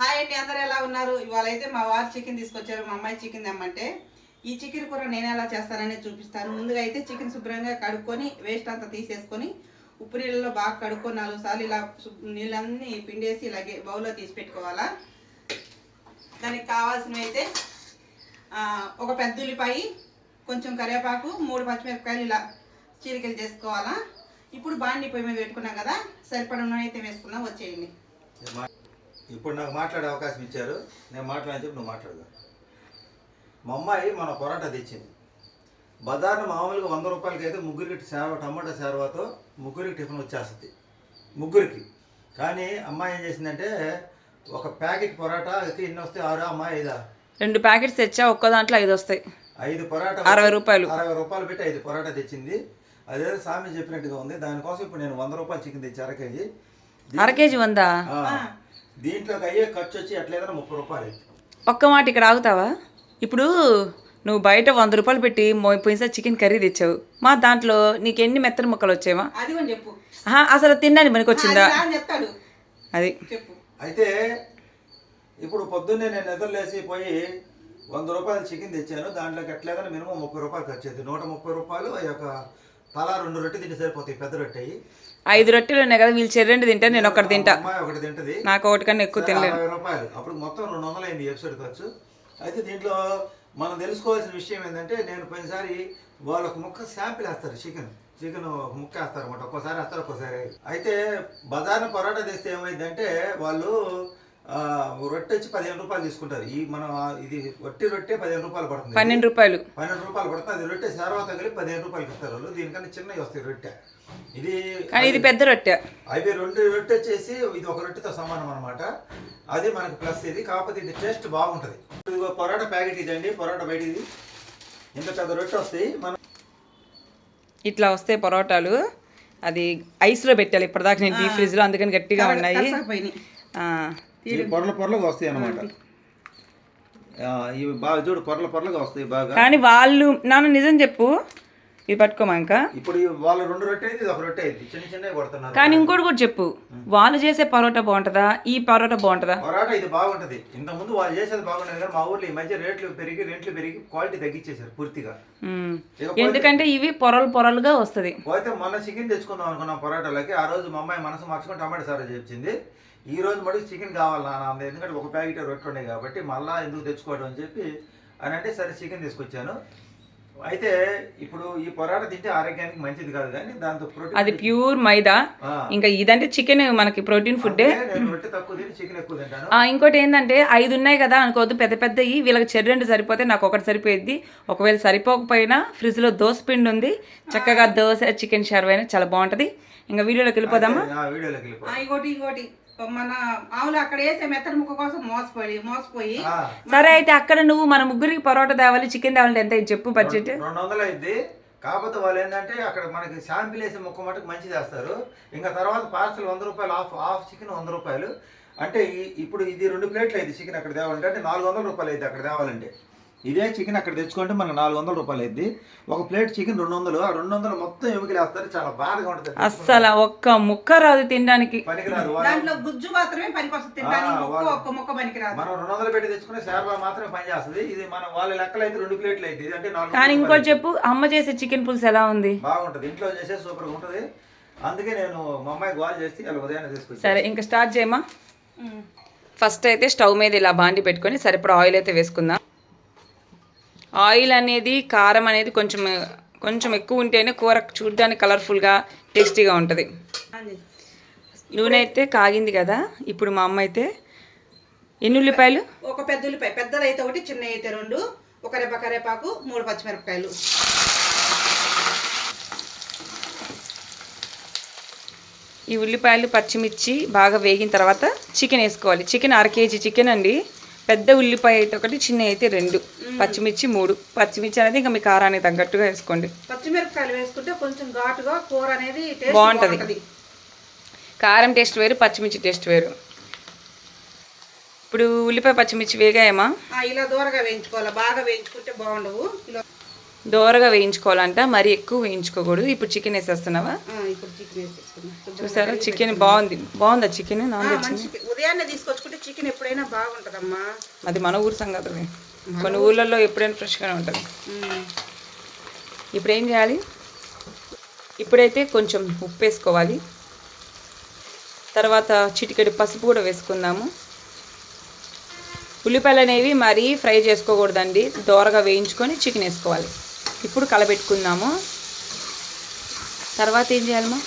Hi అండి అందరు ఎలా ఉన్నారు? ఇవాళ అయితే మా వారు చికెన్ తీసుకొచ్చారు మా అమ్మాయి చికెన్ తెమ్మంటే. ఈ చికెన్ కూర నేను ఎలా చేస్తానని చూపిస్తాను. ముందుగా అయితే చికెన్ శుభ్రంగా కడుక్కొని వేస్ట్ అంతా తీసేసుకొని ఉప్పు నీళ్ళలో బాగా కడుక్కొని నాలుగు సార్లు ఇలా నీళ్ళన్నీ పిండేసి ఇలాగే బౌల్లో తీసి పెట్టుకోవాలా. దానికి కావాల్సినవి అయితే ఒక పెద్ద ఉల్లిపాయ కొంచెం కరివేపాకు మూడు పచ్చిమిరపకాయలు ఇలా చీలికలు చేసుకోవాలా. ఇప్పుడు బాండి పొయ్యి మీద పెట్టుకున్నాం కదా సరిపడ నూనె అయితే వచ్చేయండి. మా- ఇప్పుడు నాకు మాట్లాడే అవకాశం ఇచ్చారు. నేను మాట్లాడని చెప్పి నువ్వు మాట్లాడదా మా అమ్మాయి మన పొరాటా తెచ్చింది. బజార్న మామూలుగా వంద రూపాయలకి అయితే ముగ్గురికి సేవ టమాటా సేవతో ముగ్గురికి టిఫిన్ వచ్చేస్తుంది. ముగ్గురికి. కానీ అమ్మాయి ఏం చేసిందంటే ఒక ప్యాకెట్ పొరాటాకి ఎన్ని వస్తాయి? ఆరు అమ్మాయి ఐదా? రెండు ప్యాకెట్స్ తెచ్చా ఒక్క దాంట్లో ఐదు వస్తాయి. ఐదు పొరాటా అరవై రూపాయలు. అరవై రూపాయలు పెట్టి ఐదు పొరాటా తెచ్చింది. అదే స్వామి చెప్పినట్టుగా ఉంది. దానికోసం ఇప్పుడు నేను వంద రూపాయలు చికెన్ తెచ్చి అర కేజీ. అర కేజీ వందా? ఆ, దీంట్లోకి అయ్యే ఖర్చు వచ్చి ఎట్లేదన్నా ముప్పై రూపాయలు ఒక్క మాట ఇక్కడ ఆగుతావా? ఇప్పుడు నువ్వు బయట వంద రూపాయలు పెట్టి మో- పోయినసారి చికెన్ కర్రీ తెచ్చావు. మా దాంట్లో నీకు ఎన్ని మెత్తని ముక్కలు వచ్చావా? అది కూడా చెప్పు. ఆహా, అసలు తినడానికి మనకి వచ్చిందా అది రా అని చెప్తాడు. అది. చెప్పు. అయితే ఇప్పుడు పొద్దున్నే నేను నిద్రలేసి పోయి వంద రూపాయలు చికెన్ తెచ్చాను. దాంట్లోకి ఎట్లేదని మినిమం ముప్పై రూపాయలు ఖర్చు అవుతుంది నూట ముప్పై రూపాయలు ఆ యొక్క తలా రెండు రొట్టె తింటే సరిపోతాయి పెద్ద రొట్టె ఐదు రొట్టెలు ఉన్నాయి కదా వీళ్ళు చెర్రెండు తింటే నేను ఒకటి తింటా. ఒకటి తింటది. నాకు ఒకటి కన్నా ఎక్కువ అరవై రూపాయలు. అప్పుడు మొత్తం రెండు వందలు అయింది ఎపిసోడ్ ఖర్చు. అయితే దీంట్లో మనం తెలుసుకోవాల్సిన విషయం ఏంటంటే నేను పోయినసారి వాళ్ళు ఒక ముక్క శాంపిల్ వేస్తారు చికెన్. చికెన్ ఒక ముక్క వేస్తారు అనమాట ఒక్కోసారి వేస్తారు ఒక్కోసారి. అయితే బజార్న పరోటా తెస్తే ఏమైందంటే వాళ్ళు రొట్టె వచ్చి పదిహేను రూపాయలు తీసుకుంటారు. ఈ మనం ఇది వట్టి రొట్టె పదిహేను రూపాయలు పడుతుంది. పన్నెండు రూపాయలు. పన్నెండు రూపాయలు పడుతుంది. అది రొట్టె సేరవ తగిలి పదిహేను రూపాయలకి ఇస్తారు వాళ్ళు. దీనికన్నా చిన్నవి వస్తాయి రొట్టె. ఇది కానీ ఇది పెద్ద రొట్టె. అవి రెండు రొట్టె వచ్చేసి ఇది ఒక రొట్టెతో సమానం అనమాట అది మనకు ప్లస్ ఇది. కాకపోతే ఇది టేస్ట్ బాగుంటుంది. ఇదిగో పొరాటా ప్యాకెట్ ఇదండి. పొరాటా బయట ఇది ఇంత పెద్ద రొట్టె వస్తాయి. మనం ఇట్లా వస్తాయి పరోటాలు. అది ఐస్లో పెట్టాలి. ఇప్పటిదాకా నేను డీ ఫ్రిడ్జ్లో. అందుకని గట్టిగా ఉన్నాయి. పొరల పొరలుగా వస్తాయి అనమాట ఇవి బాగా చూడు పొరల పొరలుగా వస్తాయి బాగా. కానీ వాళ్ళు నాన్న నిజం చెప్పు. ఇది పట్టుకోమా ఇంకా? ఇప్పుడు ఇవి వాళ్ళ రెండు రొట్టె అయింది ఒక రొట్టె అయింది. చిన్న చిన్నవి కొడుతున్నారు కానీ ఇంకోటి కూడా చెప్పు. వాళ్ళు చేసే పరోటా బాగుంటుందా? ఈ పరోటా బాగుంటుందా? పొరాటా ఇది బాగుంటది. ఇంత ముందు వాళ్ళు చేసేది బాగుండేది కానీ మా ఊర్లో ఈ మధ్య రేట్లు పెరిగి రేట్లు పెరిగి క్వాలిటీ తగ్గించేశారు పూర్తిగా. ఎందుకంటే ఇవి పొరలు పొరలుగా వస్తుంది. పోతే మొన్న చికెన్ తెచ్చుకుందాం అనుకున్నాం పొరాటాలకి. ఆ రోజు మా అమ్మాయి మనసు మార్చుకొని టమాటా సారా చెప్పింది ఈ రోజు మటుకు చికెన్ కావాలి నాన్న అంది. ఎందుకంటే ఒక ప్యాకెట్ రొట్టె ఉన్నాయి కాబట్టి మళ్ళా ఎందుకు తెచ్చుకోవడం అని చెప్పి అని అంటే సరే చికెన్ తీసుకొచ్చాను. అయితే ఇప్పుడు ఈ పొరాటా తింటే ఆరోగ్యానికి మంచిది కాదు కానీ దాంతో ప్రోటీన్ అది ప్యూర్ మైదా. ఇంకా ఇదంటే చికెన్ మనకి ప్రోటీన్ నేను రొట్టె తక్కువ తిని చికెన్ ఎక్కువ తింటాను. ఆ, ఇంకోటి ఏంటంటే ఐదు ఉన్నాయి కదా అనుకోవద్దు పెద్ద పెద్దవి వీళ్ళకి చెర్రి రెండు సరిపోతే నాకు ఒకటి సరిపోయింది ఒకవేళ సరిపోకపోయినా ఫ్రిడ్జ్లో దోశ పిండి ఉంది. చక్కగా దోశ చికెన్ షర్వైనా చాలా బాగుంటుంది. ఇంకా వీడియోలోకి వెళ్ళిపోదామా? ఆ వీడియోలోకి వెళ్ళిపో ఆ, ఇంకోటి ఇంకోటి. మన ఆవులు అక్కడ వేసే మెత్తడి ముక్క కోసం మోసపోయి మోసపోయి సరే అయితే అక్కడ నువ్వు మన ముగ్గురికి పరోటా తేవాలి చికెన్ తేవాలంటే ఎంత చెప్పు బడ్జెట్ రెండు వందలు అయింది. కాకపోతే వాళ్ళు ఏంటంటే అక్కడ మనకి శాంపిల్ వేసే ముక్క మటుకు మంచి చేస్తారు ఇంకా తర్వాత పార్సల్ వంద రూపాయలు ఆఫ్ ఆఫ్ చికెన్ వంద రూపాయలు. అంటే ఇప్పుడు ఇది రెండు ప్లేట్లు అయింది చికెన్ అక్కడ తేవాలంటే. అంటే నాలుగు వందల రూపాయలు అయింది అక్కడ తేవాలంటే. ఇదే చికెన్ అక్కడ తెచ్చుకుంటే మనకు నాలుగు వందల రూపాయలు అయింది ఒక ప్లేట్ చికెన్ రెండు వందలు. ఆ రెండు వందలు మొత్తం ఎముకలు వేస్తారు చాలా బాధగా ఉంటుంది అస్సలు ఒక్క ముక్క రాదు తినడానికి. పనికిరాదు. వాళ్ళు- దాంట్లో గుజ్జు మాత్రమే పనికొస్తుంది ముక్క వాళ్ళు- ఒక్క ముక్క పనికిరాదు. మనం రెండు వందలు పెట్టి తెచ్చుకునే శారబా మాత్రమే పని చేస్తుంది. ఇది మన వాళ్ళ లెక్కలు అయితే రెండు ప్లేట్లు ఇది అంటే నాలుగు కానీ ఇంకోటి చెప్పు అమ్మ చేసే చికెన్ పులుసు ఎలా ఉంది? బాగుంటది. ఇంట్లో చేసే సూపర్గా ఉంటుంది. అందుకే నేను మా అమ్మాయి గోల్ చేసి అలా ఉదయాన్నే తీసుకొచ్చాను. సరే ఇంకా స్టార్ట్ చేయమా. ఫస్ట్ అయితే స్టవ్ మీద ఇలా బాండి పెట్టుకొని సరిపడా ఆయిల్ అయితే వేసుకుందాం. ఆయిల్ అనేది కారం అనేది కొంచెం కొంచెం ఎక్కువ ఉంటేనే కూర చూడడానికి కలర్ఫుల్గా టేస్టీగా ఉంటుంది. నూనె అయితే కాగింది కదా ఇప్పుడు మా అమ్మ అయితే ఎన్ని ఉల్లిపాయలు ఒక పెద్ద ఉల్లిపాయ పెద్దదైతే ఒకటి చిన్న అయితే రెండు ఒక రెప్ప కరేపాకు మూడు పచ్చిమిరపకాయలు. ఈ ఉల్లిపాయలు పచ్చిమిర్చి బాగా వేగిన తర్వాత చికెన్ వేసుకోవాలి. చికెన్ అర కేజీ చికెన్ అండి. పెద్ద ఉల్లిపాయ అయితే ఒకటి చిన్న అయితే రెండు. పచ్చిమిర్చి మూడు. పచ్చిమిర్చి అనేది ఇంకా మీ కారానికి తగ్గట్టుగా వేసుకోండి. పచ్చిమిరపకాయలు వేసుకుంటే కొంచెం ఘాటుగా కూర అనేది బాగుంటది. కారం టేస్ట్ వేరు పచ్చిమిర్చి టేస్ట్ వేరు. ఇప్పుడు ఉల్లిపాయ పచ్చిమిర్చి వేగాయమా ఇలా దూరగా వేయించుకోవాలి? బాగా వేయించుకుంటే బాగుండవు. దోరగా వేయించుకోవాలంట మరి ఎక్కువ వేయించుకోకూడదు. ఇప్పుడు చికెన్ వేసేస్తున్నావా? ఇప్పుడు చికెన్ చూసారా? చికెన్ బాగుంది. బాగుందా చికెన్ నాన్ వెజ్ ఉదయాన్నే తీసుకొచ్చుకుంటే చికెన్ ఎప్పుడైనా బాగుంటుందమ్మా. అది మన ఊరు సంగతి కొన్ని ఊర్లలో ఎప్పుడైనా ఫ్రెష్గానే ఉంటుంది. ఇప్పుడు ఏం చేయాలి? ఇప్పుడైతే కొంచెం ఉప్పు వేసుకోవాలి. తర్వాత చిటికెడు పసుపు కూడా వేసుకుందాము. ఉల్లిపాయలు అనేవి మరీ ఫ్రై చేసుకోకూడదండి. దోరగా వేయించుకొని చికెన్ వేసుకోవాలి. ఇప్పుడు కలబెట్టుకుందాము. తర్వాత ఏం చేయాలమ్మా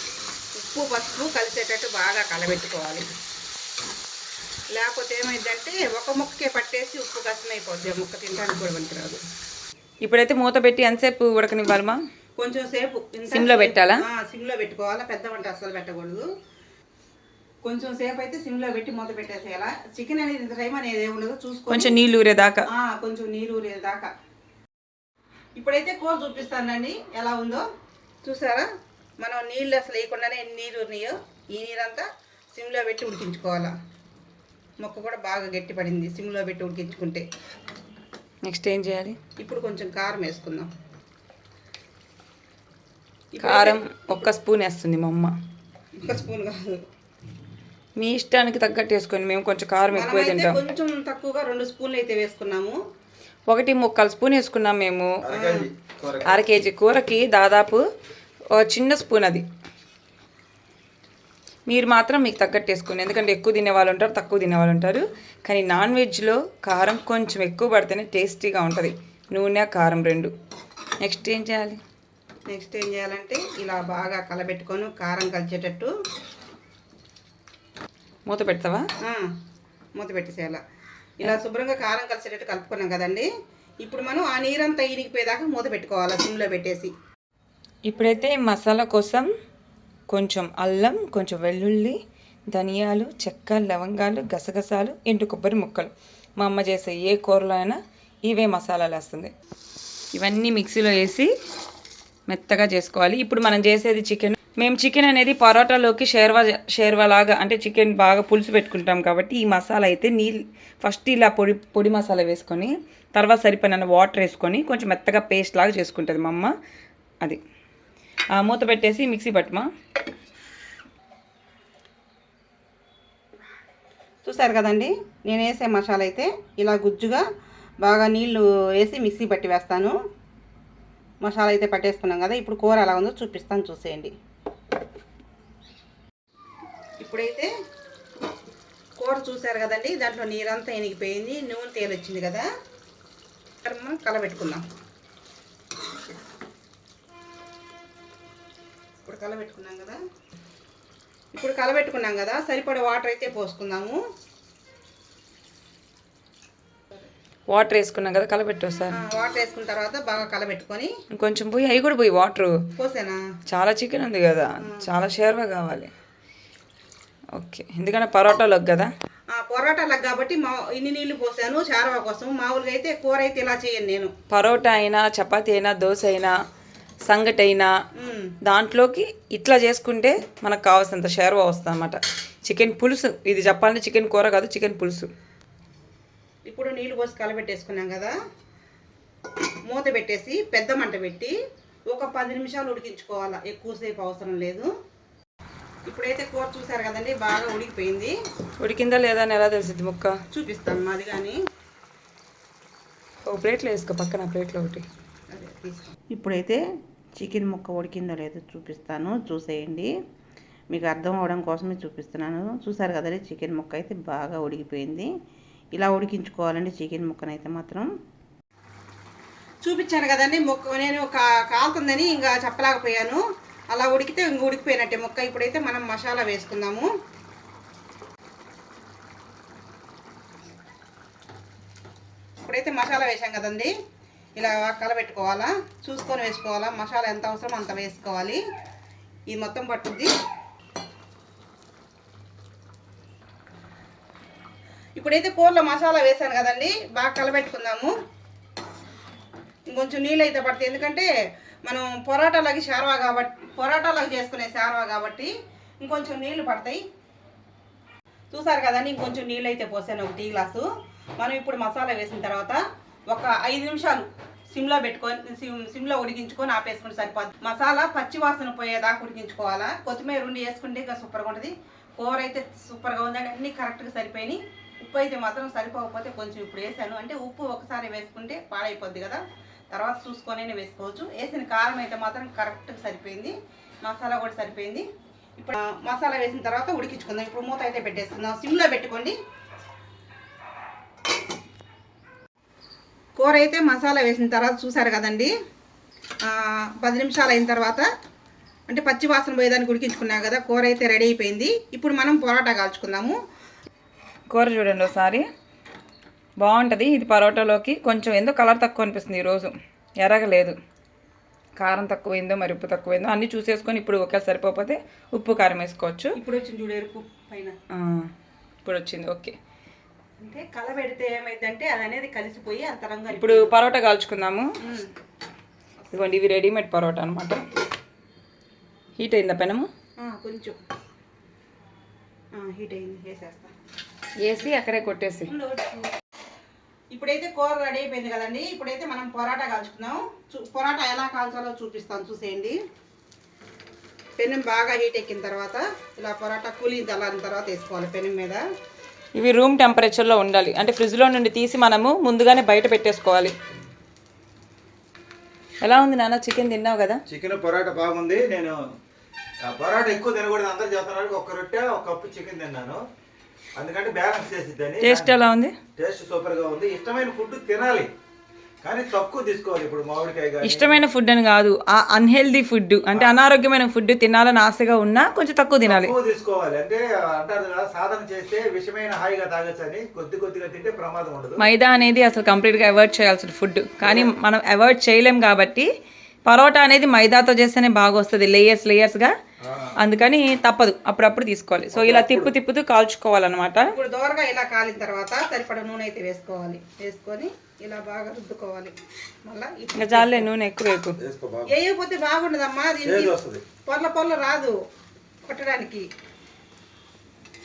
ఉప్పు పసుపు కలిసేటట్టు బాగా కలబెట్టుకోవాలి. లేకపోతే ఏమైందంటే ఒక ముక్కకే పట్టేసి ఉప్పు కష్టం అయిపోద్ది ముక్క తినడానికి కూడా పనికిరాదు. ఇప్పుడైతే మూత పెట్టి ఎంతసేపు ఉడకనివ్వాలమ్మా కొంచెం సేపు సిమ్లో పెట్టాలా? సిమ్లో పెట్టుకోవాలా? పెద్ద వంట అస్సలు పెట్టకూడదు. కొంచెం సేపు అయితే సిమ్లో పెట్టి మూత పెట్టేసేయాలా? చికెన్ అనేది ఇంత టైం అనేది ఏమి ఉండదు. చూసుకొని కొంచెం నీళ్ళు ఊరేదాకా? కొంచెం నీరు ఊరేది దాకా ఇప్పుడైతే కూర చూపిస్తానండి. ఎలా ఉందో చూసారా? మనం నీళ్ళు అసలు వేయకుండానే ఎన్ని నీరు ఉన్నాయో ఈ నీరంతా సిమ్లో పెట్టి ఉడికించుకోవాలా. మొక్క కూడా బాగా గట్టి పడింది సిమ్లో పెట్టి ఉడికించుకుంటే. నెక్స్ట్ ఏం చేయాలి? ఇప్పుడు కొంచెం కారం వేసుకుందాం. కారం ఒక్క స్పూన్ వేస్తుంది మా అమ్మ. ఒక స్పూన్ కాదు. మీ ఇష్టానికి తగ్గట్టు వేసుకొని మేము కొంచెం కారం ఎక్కువ తింటాం. కొంచెం తక్కువగా రెండు స్పూన్లు అయితే వేసుకున్నాము. ఒకటి ముక్కలు స్పూన్ వేసుకున్నాం మేము. అర కేజీ కూరకి దాదాపు ఒక చిన్న స్పూన్ అది. మీరు మాత్రం మీకు తగ్గట్టు వేసుకోండి. ఎందుకంటే ఎక్కువ తినే వాళ్ళు ఉంటారు తక్కువ తినే వాళ్ళు ఉంటారు. కానీ నాన్ వెజ్లో కారం కొంచెం ఎక్కువ పడితేనే టేస్టీగా ఉంటుంది. నూనె కారం రెండు. నెక్స్ట్ ఏం చేయాలి? నెక్స్ట్ ఏం చేయాలంటే ఇలా బాగా కలబెట్టుకొని కారం కలిసేటట్టు మూత పెడతావా? ఆ, మూత పెట్టేసేయాల. ఇలా శుభ్రంగా కారం కలిసేటట్టు కలుపుకున్నాం కదండి. ఇప్పుడు మనం ఆ నీరంతా ఇనిగిపోయేదాకా మూత పెట్టుకోవాలి సిమ్లో పెట్టేసి. ఇప్పుడైతే మసాలా కోసం కొంచెం అల్లం కొంచెం వెల్లుల్లి ధనియాలు చెక్క లవంగాలు గసగసాలు ఎండు కొబ్బరి ముక్కలు. మా అమ్మ చేసే ఏ కూరలో అయినా ఇవే మసాలాలు వేస్తుంది. ఇవన్నీ మిక్సీలో వేసి మెత్తగా చేసుకోవాలి. ఇప్పుడు మనం చేసేది చికెన్ మేము చికెన్ అనేది పరోటాలోకి షేర్వా షేర్వాలాగా అంటే చికెన్ బాగా పులుసు పెట్టుకుంటాం కాబట్టి ఈ మసాలా అయితే నీళ్ళు ఫస్ట్ ఇలా పొడి పొడి మసాలా వేసుకొని తర్వాత సరిపోయిన వాటర్ వేసుకొని కొంచెం మెత్తగా పేస్ట్ లాగా చేసుకుంటుంది మా అమ్మ. అది. ఆ మూత పెట్టేసి మిక్సీ పట్టుమా. చూసారు కదండి? నేను వేసే మసాలా అయితే ఇలా గుజ్జుగా బాగా నీళ్ళు వేసి మిక్సీ పట్టి వేస్తాను. మసాలా అయితే పట్టేసుకున్నాం కదా ఇప్పుడు కూర ఎలా ఉందో చూపిస్తాను చూసేయండి. ఇప్పుడైతే కూర చూసారు కదండి దాంట్లో నీరంతా ఎనిగిపోయింది నూనె తేలి వచ్చింది కదా. మనం కలబెట్టుకుందాం. ఇప్పుడు కలబెట్టుకున్నాం కదా. ఇప్పుడు కలబెట్టుకున్నాం కదా సరిపడే వాటర్ అయితే పోసుకుందాము. వాటర్ వేసుకున్నాం కదా కలపెట్టు సార్. వాటర్ వేసుకున్న తర్వాత బాగా కలబెట్టుకొని కొంచెం పోయి అవి కూడా పోయి వాటర్. పోసేనా? చాలా చికెన్ ఉంది కదా చాలా షేర్వా కావాలి. ఓకే. ఎందుకంటే పరోటాలోకి కదా? ఆ, పొరాటాలకు కాబట్టి మా ఇన్ని నీళ్ళు పోసాను చారవా కోసం మామూలుగా అయితే కూర అయితే ఇలా చేయను నేను. పరోటా అయినా చపాతీ అయినా దోశ అయినా సంగటి అయినా దాంట్లోకి ఇట్లా చేసుకుంటే మనకు కావాల్సినంత షేర్వా వస్తుంది అనమాట చికెన్ పులుసు ఇది చెప్పాలంటే చికెన్ కూర కాదు చికెన్ పులుసు. ఇప్పుడు నీళ్ళు పోసి కలబెట్టేసుకున్నాం కదా. మూత పెట్టేసి పెద్ద మంట పెట్టి ఒక పది నిమిషాలు ఉడికించుకోవాలా. ఎక్కువసేపు అవసరం లేదు. ఇప్పుడైతే కూర చూసారు కదండి బాగా ఉడికిపోయింది. ఉడికిందా లేదా అని ఎలా తెలిసింది ముక్క? చూపిస్తాను మాది కానీ. ఒక ప్లేట్లో వేసుకో పక్కన ప్లేట్లో ఒకటి. ఇప్పుడైతే చికెన్ ముక్క ఉడికిందో లేదో చూపిస్తాను చూసేయండి. మీకు అర్థం అవడం కోసమే చూపిస్తున్నాను. చూసారు కదండి చికెన్ ముక్క అయితే బాగా ఉడికిపోయింది. ఇలా ఉడికించుకోవాలండి చికెన్ ముక్కనైతే మాత్రం. చూపించాను కదండి ముక్క నేను కాలుతుందని ఇంకా చెప్పలేకపోయాను. అలా ఉడికితే ఇంక ఉడికిపోయినట్టే. ముక్క ఇప్పుడైతే మనం మసాలా వేసుకుందాము. ఇప్పుడైతే మసాలా వేసాం కదండి. ఇలా కలబెట్టుకోవాలా చూసుకొని వేసుకోవాలా మసాలా ఎంత అవసరం అంత వేసుకోవాలి. ఇది మొత్తం పట్టుద్ది. ఇప్పుడైతే కూరలో మసాలా వేసాను కదండి. బాగా కలబెట్టుకుందాము. ఇంకొంచెం నీళ్ళు అయితే పడుతుంది ఎందుకంటే మనం పొరాటాలకి షార్వా కాబట్టి పొరాటాలకు చేసుకునే షార్వా కాబట్టి ఇంకొంచెం నీళ్ళు పడతాయి. చూసారు కదండి ఇంకొంచెం నీళ్ళు అయితే పోసాను ఒక టీ గ్లాసు. మనం ఇప్పుడు మసాలా వేసిన తర్వాత ఒక ఐదు నిమిషాలు సిమ్లో పెట్టుకొని సిమ్ సిమ్లో ఉడికించుకొని ఆపేసుకుంటే సరిపోద్ది. మసాలా పచ్చి వాసన పోయేదాకా ఉడికించుకోవాలా. కొత్తిమీర ఉండి వేసుకుంటే ఇంకా సూపర్గా ఉంటుంది. కూర అయితే సూపర్గా ఉందండి అన్నీ కరెక్ట్గా సరిపోయినాయి. ఉప్పు అయితే మాత్రం సరిపోకపోతే కొంచెం ఇప్పుడు వేసాను. అంటే ఉప్పు ఒకసారి వేసుకుంటే పాడైపోద్ది కదా. తర్వాత చూసుకొనే వేసుకోవచ్చు. వేసిన కారం అయితే మాత్రం కరెక్ట్గా సరిపోయింది. మసాలా కూడా సరిపోయింది. ఇప్పుడు మసాలా వేసిన తర్వాత ఉడికించుకుందాం. ఇప్పుడు మూత అయితే పెట్టేసుకుందాం. సిమ్లో పెట్టుకోండి. కూర అయితే మసాలా వేసిన తర్వాత చూసారు కదండి? పది నిమిషాలు అయిన తర్వాత అంటే పచ్చి వాసన పోయేదానికి ఉడికించుకున్నాం కదా కూర అయితే రెడీ అయిపోయింది. ఇప్పుడు మనం పొరాటా కాల్చుకుందాము. కూర చూడండి ఒకసారి. బాగుంటుంది. ఇది పరోటాలోకి కొంచెం ఏందో కలర్ తక్కువ అనిపిస్తుంది ఈరోజు ఎర్రగా లేదు కారం తక్కువైందో మరి ఉప్పు తక్కువైందో అన్నీ చూసేసుకొని ఇప్పుడు ఒకేసారి సరిపోతే ఉప్పు కారం వేసుకోవచ్చు. ఇప్పుడు వచ్చింది చూడు ఎరుపు పైన. ఇప్పుడు వచ్చింది ఓకే. అంటే కలబెడితే ఏమైందంటే అది అనేది కలిసిపోయి అంతరంగా ఇప్పుడు పరోటా కాల్చుకుందాము. ఇదిగోండి ఇవి రెడీమేడ్ పరోటా అనమాట హీట్ అయిందా పెనము? కొంచెం. హీట్ అయింది. వేసేస్తా. వేసి అక్కడే కొట్టేసి. ఇప్పుడైతే కూర రెడీ అయిపోయింది కదండి. ఇప్పుడైతే మనం పొరాటా కాల్చుకుందాం. చూ- పొరాటా ఎలా కాల్చాలో చూపిస్తాను చూసేయండి. పెనం బాగా హీట్ ఎక్కిన తర్వాత ఇలా పొరాటా కూలింగ్ చల్లారిన తర్వాత వేసుకోవాలి పెనం మీద. ఇవి రూమ్ టెంపరేచర్లో ఉండాలి. అంటే ఫ్రిడ్జ్లో నుండి తీసి మనము ముందుగానే బయట పెట్టేసుకోవాలి. ఎలా ఉంది నాన్న? చికెన్ తిన్నావు కదా? చికెన్ పొరాటా బాగుంది. నేను ఆ పొరాటా ఎక్కువ తినకూడదు. అందరు చెప్తున్నారు ఒక రొట్టె ఒక కప్పు చికెన్ తిన్నాను. అందుకంటే బ్యాలెన్స్ చేసిద్దని టేస్ట్ ఎలా ఉంది? టేస్ట్ సూపర్గా ఉంది. ఇష్టమైన ఫుడ్ తినాలి. కానీ తక్కువ తీసుకోవాలి. ఇప్పుడు మామిడికాయ ఇష్టమైన ఫుడ్ అని కాదు. ఆ అన్హెల్దీ ఫుడ్ అంటే అనారోగ్యమైన ఫుడ్ తినాలని ఆశగా ఉన్నా కొంచెం తక్కువ తినాలి. తక్కువ తీసుకోవాలి. అంటే అంటారు కదా సాధన చేస్తే విషమైన హాయిగా తాగొచ్చు అని కొద్ది కొద్దిగా తింటే ప్రమాదం ఉండదు. మైదా అనేది అసలు కంప్లీట్గా అవాయిడ్ చేయాల్సిన ఫుడ్ కానీ మనం అవాయిడ్ చేయలేం కాబట్టి పరోటా అనేది మైదాతో చేస్తేనే బాగా వస్తుంది లేయర్స్ లేయర్స్గా అందుకని తప్పదు అప్పుడప్పుడు తీసుకోవాలి. సో ఇలా తిప్పు తిప్పుతూ కాల్చుకోవాలన్నమాట. ఇప్పుడు దోరగా ఇలా కాలిన తర్వాత సరిపడ నూనె అయితే వేసుకోవాలి. వేసుకొని ఇలా బాగా రుద్దుకోవాలి. మళ్ళీ ఇంకా చాలే నూనె ఎక్కువ బాగా. వేయకపోతే బాగుండదమ్మా దీనికి పొర్ల పొర్ల రాదు కొట్టడానికి.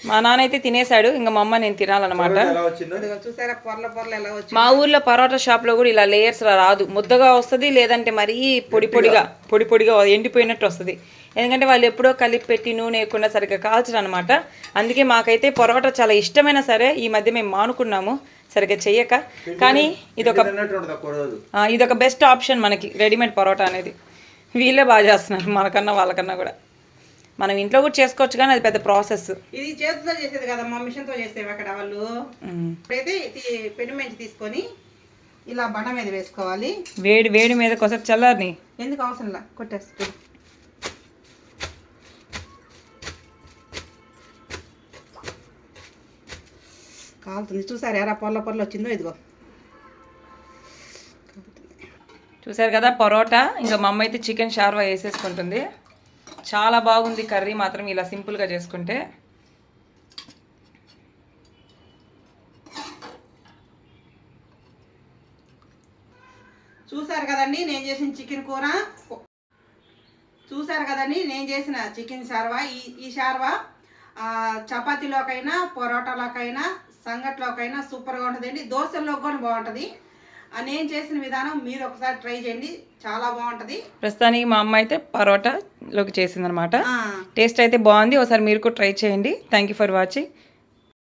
మా నాన్న అయితే తినేశాడు ఇంకా మా అమ్మ నేను తినాలన్నమాట. ఎలా వచ్చిందో? ఇదిగో చూసారా పొర్ల పొర్ల ఎలా వచ్చి మా ఊర్లో పరోటా షాప్లో కూడా ఇలా లేయర్స్ రాదు. ముద్దగా వస్తుంది లేదంటే మరీ పొడి పొడిగా పొడి పొడిగా ఎండిపోయినట్టు వస్తుంది. ఎందుకంటే వాళ్ళు ఎప్పుడో కలిపి పెట్టి నూనె వేయకుండా సరిగ్గా కాల్చరు అనమాట అందుకే మాకైతే పరోటా చాలా ఇష్టమైనా సరే ఈ మధ్య మేము మానుకున్నాము. సరిగ్గా చెయ్యక. కానీ ఇదొక ఇదొక బెస్ట్ ఆప్షన్ మనకి రెడీమేడ్ పరోటా అనేది. వీళ్ళే బాగా చేస్తున్నారు మనకన్నా వాళ్ళకన్నా కూడా. మనం ఇంట్లో కూడా చేసుకోవచ్చు కానీ అది పెద్ద ప్రాసెస్. ఇది చేతితో చేసేది కదమ్మా మిషన్తో చేసేవి అక్కడ వాళ్ళు. ఇప్పుడైతే ఇది పెను మెంచి తీసుకొని ఇలా బండ మీద వేసుకోవాలి. వేడి వేడి మీద కొసరు చల్లారిని. ఎందుకు అవసరం లా కొట్టేస్తుంది కాలుతుంది. చూసారు ఎరా పొల్ల పొల్ల వచ్చిందో ఇదిగో. చూసారు కదా పరోటా. ఇంకా మా అమ్మ అయితే చికెన్ షార్వా వేసేసుకుంటుంది. చాలా బాగుంది కర్రీ మాత్రం ఇలా సింపుల్గా చేసుకుంటే. చూసారు కదండి నేను చేసిన చికెన్ కూర. చూసారు కదండి నేను చేసిన చికెన్ షార్వా. ఈ ఈ షార్వా చపాతీలోకైనా పొరోటాలోకైనా సంగట్లోకైనా సూపర్గా ఉంటుందండి. దోశల్లో కూడా బాగుంటుంది. నేను చేసిన విధానం మీరు ఒకసారి ట్రై చేయండి. చాలా బాగుంటుంది. ప్రస్తుతానికి మా అమ్మ అయితే పరోటాలోకి చేసిందనమాట. టేస్ట్ అయితే బాగుంది. ఒకసారి మీరు కూడా ట్రై చేయండి. Thank you for watching